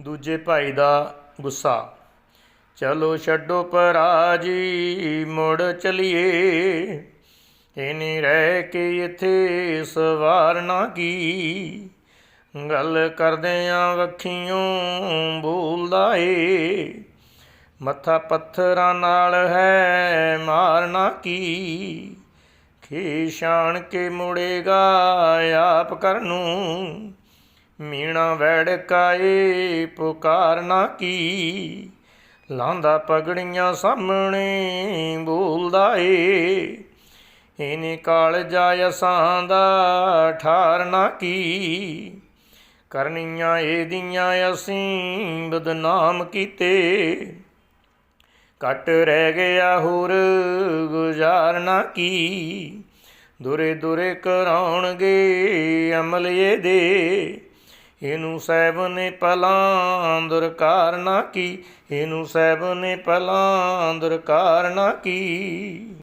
ਦੂਜੇ ਭਾਈ ਦਾ ਗੁੱਸਾ। ਚਲੋ ਛੱਡੋ ਪਰਾਜੀ, ਮੁੜ ਚਲੀਏ। ਇਨੀ ਰਹਿ ਕੇ ਇੱਥੇ ਸਵਾਰਨਾ ਕੀ। ਗੱਲ ਕਰਦਿਆਂ ਵੱਖੀਆਂ ਬੋਲਦਾ ਏ ਮੱਥਾ ਪੱਥਰਾਂ ਨਾਲ ਹੈ ਮਾਰਨਾ ਕੀ। ਖੇਸ਼ਾਨ ਕੇ ਮੁੜੇਗਾ ਆਪ ਕਰਨੂ ਮੀਣਾ ਵੈੜ ਕਾਏ ਪੁਕਾਰਨਾ ਕੀ। ਲਾਂਦਾ ਪਗੜੀਆਂ ਸਾਹਮਣੇ, ਬੋਲਦਾ ਏ। ਇਨੇ ਕਾਲ ਜਾ ਅਸਾਂ ਦਾ ਠਾਰਨਾ ਕੀ। ਕਰਨੀਆਂ ਇਹਦੀਆਂ ਅਸੀਂ ਬਦਨਾਮ ਕੀਤੇ। ਕੱਟ ਰਹਿ ਗਿਆ ਹੋਰ ਗੁਜ਼ਾਰਨਾ ਕੀ। ਦੁਰੇ ਦੁਰੇ ਕਰਾਉਣਗੇ ਅਮਲ ਇਹਦੇ। ਇਹਨੂੰ ਸਹਿਬ ਨੇ ਪਲਾਂ ਦੁਰਕਾਰ ਨਾ ਕੀ? ਇਹਨੂੰ ਸਹਿਬ ਨੇ ਪਲਾਂ ਦੁਰਕਾਰ ਨਾ ਕੀ?